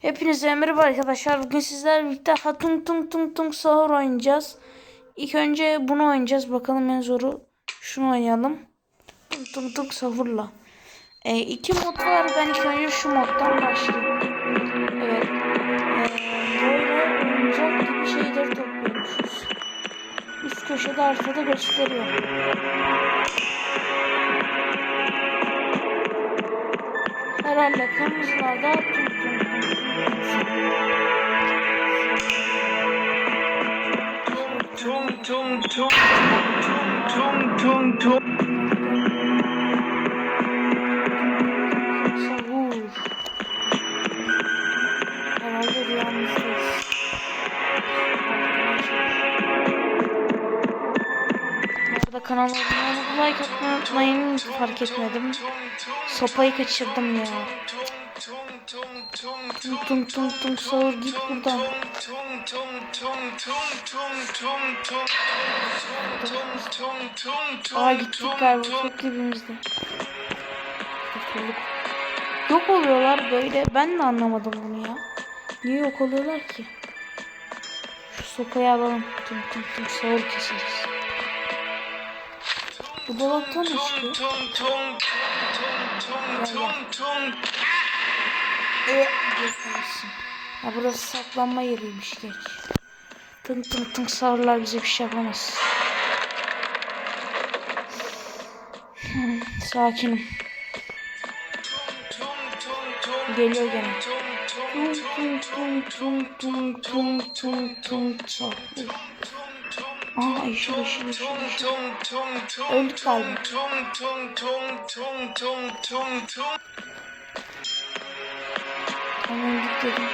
Hepinize merhaba arkadaşlar. Bugün sizlerle birlikte Hatun Tung Tung Tung Sahur oynayacağız. İlk önce bunu oynayacağız. Bakalım en zoru. Şunu oynayalım. Tung Tung Tung Sahur'la. E, iki mod var. Ben ilk önce şu moddan başlayayım. Evet. E, böyle oyuncak gibi şeyleri topluyormuşuz. Üst köşede arkada gösteriyor. Herhalde kırmızılarda tung Tung tung tung tung tung tung. Sahur. Herhalde rüyamızdayız. Bu arada kanalıma abone olup like atmayı unutmayın. Fark etmedim. Sopayı kaçırdım ya. Tung tung tung tung sahur git buradan. Aa gittik galiba çok dibimizde. Yok oluyorlar böyle. Ben de anlamadım bunu ya. Niye yok oluyorlar ki? Şu sopayı alalım. Tum tum tum sahur keseriz. Bu dolaptan ne çıkıyor? Ee, yapamazsın. Ya burası saklanma yeriymiş geç. Tın tın tın sahurlar bize bir şey yapamaz. Hmm, Sakinim. Geliyor gene. Tung tung tung tung tung tung tung tung sahur. Aa yeşil yeşil yeşil yeşil. Öldük galiba. Ben öldük dedim.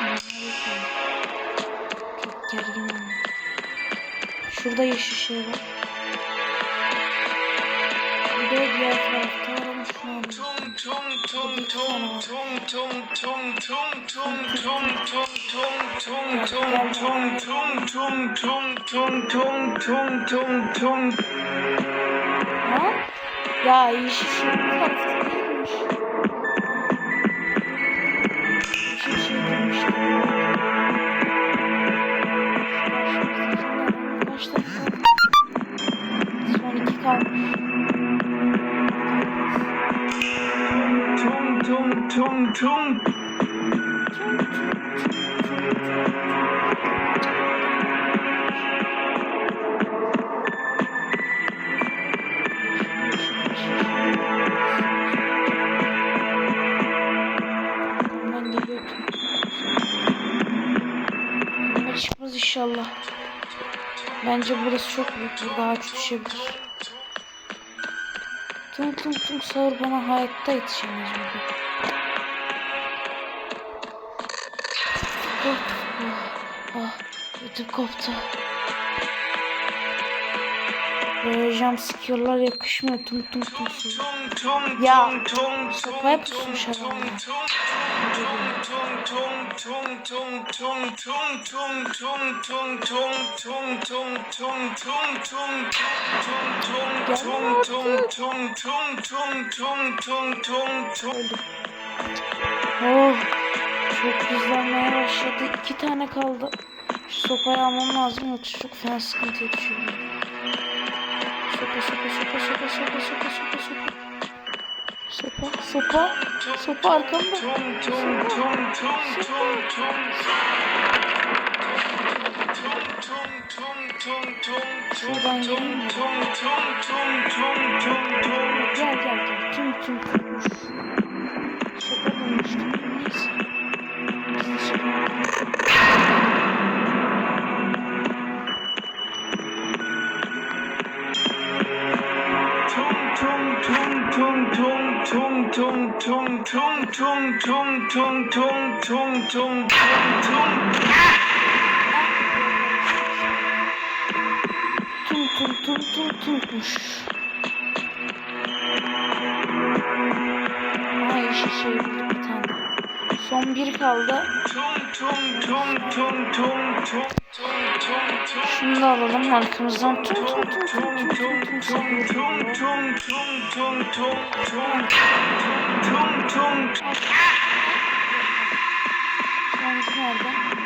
Ama Çok gerginim. Şurada yeşil şey var. Bir de diğer tarafta aramış şunu alayım. Ha? Ya yeşil şey bu tarafta değilmiş. İki kalmış. Ben geliyordum. Bunlar çıkmaz inşallah. Bence burası çok büyük. Burada ağaç düşebilir. Tung tung tung sağır bana hayatta yetişemez burada. Oh, oh, oh, ödüm koptu. Böyle jumpscare'lar yakışmıyor tung tung tung sağır. Ya, sopaya pusmuş adamlar. Öldüm. Oh, çok hızlanmaya başladı. İki tane kaldı. Şu sopayı almam lazım yoksa çok fena sıkıntıya düşüyorum. Sopa sopa sopa sopa sopa sopa sopa sopa. Sopa sopa sopa arkamda. Şuradan geleyim mi? Gel gel gel. Tüm tüm tutmuş. Sopa bulmuştum. Neyse. Tum tum tum tum tummuş. Aa yeşil şey bulduk bir tane. Son bir kaldı. Şunu da alalım arkamızdan. Tum tum tum tum tum şu an nerede?